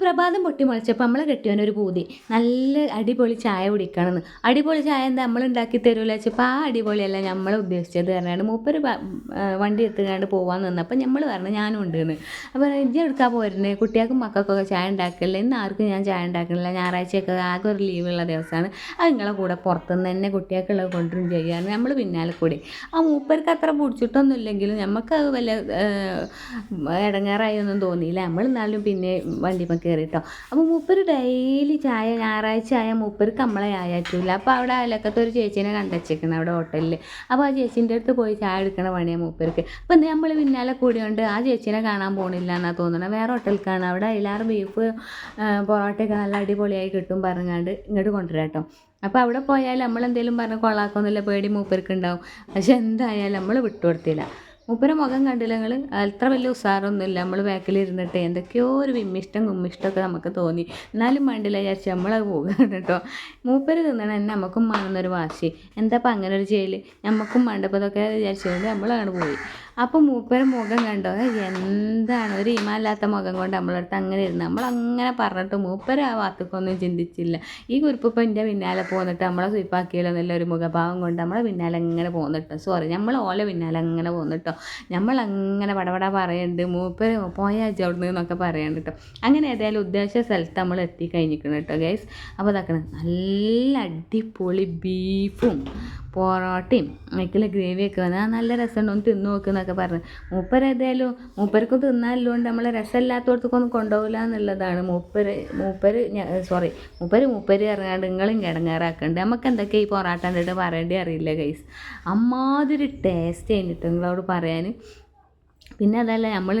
പ്രഭാതം പൊട്ടിമുളച്ചപ്പോൾ നമ്മളെ കെട്ടിയവനൊരു പൂതി. നല്ല അടിപൊളി ചായ കുടിക്കണമെന്ന്. അടിപൊളി ചായ എന്താ നമ്മൾ ഉണ്ടാക്കി തരുമല്ലോ വെച്ചപ്പോൾ ആ അടിപൊളിയല്ല നമ്മൾ ഉദ്ദേശിച്ചത് പറഞ്ഞാണ്ട് മൂപ്പര് വണ്ടി എത്തുകാണ്ട് പോകാൻ നിന്നപ്പോൾ നമ്മൾ പറഞ്ഞു ഞാനും ഉണ്ട് എന്ന് അപ്പോൾ ഇജ്ജ് എടുക്കാൻ പോരുന്നേ? കുട്ടികൾക്കും മക്കൾക്കൊക്കെ ചായ ഉണ്ടാക്കില്ല? ഇന്ന് ആർക്കും ഞാൻ ചായ ഉണ്ടാക്കുന്നില്ല ഞായറാഴ്ചയൊക്കെ ആകെ ഒരു ലീവുള്ള ദിവസമാണ് അത് നിങ്ങളെ കൂടെ പുറത്തുനിന്ന് തന്നെ കുട്ടികൾക്കുള്ളത് കൊണ്ടുവരും ചെയ്യാറ് നമ്മൾ പിന്നാലെ കൂടി. ആ മൂപ്പർക്ക് അത്ര പിടിച്ചിട്ടൊന്നും ഇല്ലെങ്കിലും നമുക്ക് അത് വല്ല ഇടങ്ങാറായി ഒന്നും തോന്നിയില്ല. നമ്മൾ എന്നാലും പിന്നെ വണ്ടിമ്മ കയറിട്ടോ അപ്പോൾ മൂപ്പർ ഡെയിലി ചായ ഞായറാഴ്ച ആയ മൂപ്പർക്ക് നമ്മളെ ആയാറ്റില്ല അപ്പോൾ അവിടെ അയലക്കത്തെ ഒരു ചേച്ചീനെ കണ്ടച്ചേക്കുന്നത് അവിടെ ഹോട്ടലിൽ അപ്പോൾ ആ ചേച്ചീന്റെ അടുത്ത് പോയി ചായ എടുക്കണ പണിയാണ് മൂപ്പർക്ക് അപ്പോൾ നമ്മൾ പിന്നാലെ കൂടിയോണ്ട് ആ ചേച്ചീനെ കാണാൻ പോണില്ല എന്നാണ് തോന്നുന്നത് വേറെ ഹോട്ടലിലേക്കാണ് അവിടെ എല്ലാവരും ബീഫ് പൊറോട്ടയൊക്കെ നല്ല അടിപൊളിയായി കിട്ടും പറഞ്ഞാണ്ട് ഇങ്ങോട്ട് കൊണ്ടുവരാം കേട്ടോ അപ്പോൾ അവിടെ പോയാൽ നമ്മൾ നമ്മളെന്തെങ്കിലും പറഞ്ഞ് കൊള്ളാക്കൊന്നുമില്ല പേടി മൂപ്പർക്ക് ഉണ്ടാവും പക്ഷെ എന്തായാലും നമ്മൾ വിട്ടുകൊടുത്തില്ല മൂപ്പരെ മുഖം കണ്ടില്ല. നിങ്ങൾ അത്ര വലിയ ഉസാറൊന്നുമില്ല. നമ്മൾ ബാക്കിൽ ഇരുന്നിട്ട് എന്തൊക്കെയോ ഒരു വിമ്മിഷ്ടം കുമ്മിഷ്ടമൊക്കെ നമുക്ക് തോന്നി. എന്നാലും വേണ്ടില്ല വിചാരിച്ച് നമ്മളത് പോകുകയാണ് കേട്ടോ. മൂപ്പര് തിന്നണം എന്നെ നമുക്കും വേണമെന്നൊരു വാശി. എന്താ അപ്പം അങ്ങനെ ഒരു ചെയ്യൽ നമുക്കും വേണ്ടപ്പോൾ ഇതൊക്കെ വിചാരിച്ചുകൊണ്ട് നമ്മളാണ് പോയി. അപ്പോൾ മൂപ്പര മുഖം കണ്ടോ? എന്താണ്? ഒരു ഇമല്ലാത്ത മുഖം കൊണ്ട് നമ്മളടുത്ത് അങ്ങനെ ഇരുന്ന് നമ്മളങ്ങനെ പറഞ്ഞിട്ട് മൂപ്പര ആ വാത്തുക്കൊന്നും ചിന്തിച്ചില്ല. ഈ കുറിപ്പ് ഇപ്പോൾ എന്റെ പിന്നാലെ പോന്നിട്ട് നമ്മളെ സ്വീപ്പാക്കിയല്ലോ എന്നുള്ള ഒരു മുഖഭാവം കൊണ്ട് നമ്മളെ പിന്നാലെ അങ്ങനെ പോന്നിട്ടോ. സോറി നമ്മൾ ഓലെ പിന്നാലെ അങ്ങനെ പോന്നിട്ടോ. നമ്മളങ്ങനെ പടപട പറയുന്നുണ്ട് മൂപ്പര് പോയാച്ച അവിടുന്ന് എന്നൊക്കെ പറയുന്നുണ്ട് കേട്ടോ അങ്ങനെ ഏതായാലും ഉദ്ദേശ സ്ഥലത്ത് നമ്മൾ എത്തി കഴിഞ്ഞിരിക്കണം കേട്ടോ ഗൈസ് അപ്പോൾ ഇതാക്കണം. നല്ല അടിപൊളി ബീഫും പൊറോട്ടയും മൈക്കിലെ ഗ്രേവി ഒക്കെ ആ നല്ല രസമുണ്ട്. ഒന്ന് തിന്നു നോക്കുന്നൊക്കെ പറഞ്ഞു. മൂപ്പർ ഏതായാലും മൂപ്പർക്ക് തിന്നാലോണ്ട് നമ്മൾ രസമില്ലാത്തടത്തേക്കൊന്നും കൊണ്ടുപോകില്ല എന്നുള്ളതാണ്. മൂപ്പര് മൂപ്പര് സോറി മൂപ്പര് മൂപ്പര് ഇറങ്ങാണ്ട് നിങ്ങളും കിടങ്ങാറാക്കുന്നുണ്ട് നമുക്ക് എന്തൊക്കെ ഈ പൊറോട്ട കണ്ടിട്ട് പറയേണ്ടി അറിയില്ല ഗൈസ് അമ്മാതിരി ടേസ്റ്റ് കഴിഞ്ഞിട്ട് നിങ്ങളോട് പറയാൻ പിന്നെ അതല്ല നമ്മൾ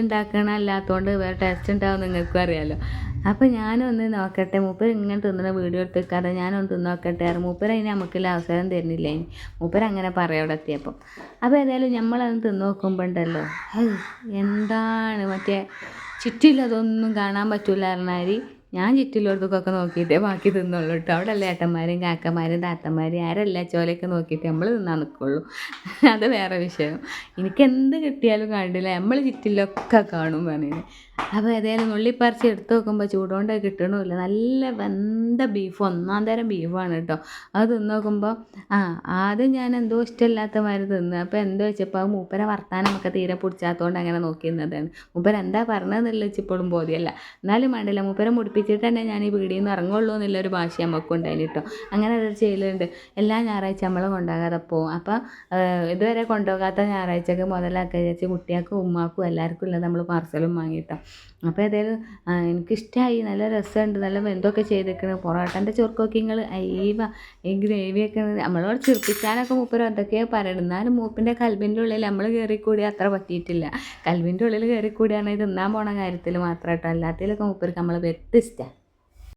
വേറെ ടേസ്റ്റ് ഉണ്ടാവും നിങ്ങൾക്കും അറിയാമല്ലോ അപ്പോൾ ഞാനൊന്ന് നോക്കട്ടെ. മൂപ്പർ ഇങ്ങനെ തിന്നുന്ന വീഡിയോ എടുത്ത് വെക്കാതെ ഞാനൊന്ന് തിന്ന് നോക്കട്ടെ അറിയാം മൂപ്പർ അതിന് നമുക്കുള്ള അവസരം തരുന്നില്ലേ? മൂപ്പർ അങ്ങനെ പറയും എത്തിയപ്പം. അപ്പോൾ ഏതായാലും നമ്മളത് തിന്ന് നോക്കുമ്പോൾ ഉണ്ടല്ലോ എന്താണ് മറ്റേ ചുറ്റിലതൊന്നും കാണാൻ പറ്റൂല പറഞ്ഞാൽ ഞാൻ ചുറ്റിലോടത്തൊക്കെ നോക്കിയിട്ടേ ബാക്കി തിന്നുള്ളൂ കേട്ടോ അവിടെ അല്ലേ ഏട്ടന്മാരും കാക്കന്മാരും താത്തന്മാരും ആരല്ല ചോലയൊക്കെ നോക്കിയിട്ട് നമ്മൾ തിന്നാൻ നിൽക്കുള്ളൂ അത് വേറെ വിഷയം. എനിക്ക് എന്ത് കിട്ടിയാലും കണ്ടില്ല. നമ്മൾ ചുറ്റിലൊക്കെ കാണും പറഞ്ഞു അപ്പോൾ ഏതായാലും നുള്ളിപ്പറിച്ച് എടുത്ത് നോക്കുമ്പോൾ ചൂടുകൊണ്ട് അത് കിട്ടണമില്ല. നല്ല വെന്ത ബീഫ് ഒന്നാം തരം ബീഫാണ് കേട്ടോ അത് തിന്ന് നോക്കുമ്പോൾ ആ ആദ്യം ഞാൻ എന്തോ ഇഷ്ടമില്ലാത്ത മാതിരി തിന്ന്. അപ്പോൾ എന്തോ വെച്ചപ്പോൾ മൂപ്പരെ വർത്താനം ഒക്കെ തീരെ പിടിച്ചാത്തതുകൊണ്ട് അങ്ങനെ നോക്കിയിരുന്നതാണ്. മൂപ്പര എന്താ പറഞ്ഞതെന്നുള്ള വെച്ചപ്പോഴും ബോധ്യമല്ല എന്നാലും വേണ്ടില്ല. മൂപ്പരെ മുടിപ്പിച്ചിട്ട് തന്നെ ഞാൻ ഈ വീടിൽ നിന്ന് ഇറങ്ങുള്ളൂ എന്നുള്ളൊരു ഭാഷ നമുക്ക് ഉണ്ടായിന് കേട്ടോ അങ്ങനെ അത് ചെയ്യലുണ്ട്. എല്ലാ ഞായറാഴ്ച നമ്മൾ കൊണ്ടാകാതെ പോകും അപ്പോൾ ഇതുവരെ കൊണ്ടുപോകാത്ത ഞായറാഴ്ചയൊക്കെ മുതലാക്കി വിചാരിച്ച് കുട്ടികൾക്കും ഉമ്മാക്കും എല്ലാവർക്കും ഉള്ളത് നമ്മൾ പാർസലും വാങ്ങിയിട്ടോ. അപ്പോൾ ഏതായാലും എനിക്കിഷ്ടമായി നല്ല രസമുണ്ട്. നല്ല എന്തൊക്കെ ചെയ്തേക്കണ് പൊറോട്ടന്റെ ചൊറുക്കൊക്കെ നിങ്ങൾ അയ്യവ ഈ ഗ്രേവിയൊക്കെ നമ്മളോട് ചിർപ്പിക്കാനൊക്കെ മൂപ്പര് എന്തൊക്കെയോ പറയണം. എന്നാലും മൂപ്പിന്റെ കൽബിന്റെ ഉള്ളിൽ നമ്മൾ കയറിക്കൂടി അത്ര പറ്റിയിട്ടില്ല. കൽബിന്റെ ഉള്ളിൽ കയറിക്കൂടിയാണ് ഇത് തിന്നാൻ പോണ കാര്യത്തിൽ മാത്രമായിട്ടോ അല്ലാത്തതിലൊക്കെ മൂപ്പർക്ക് നമ്മൾ して。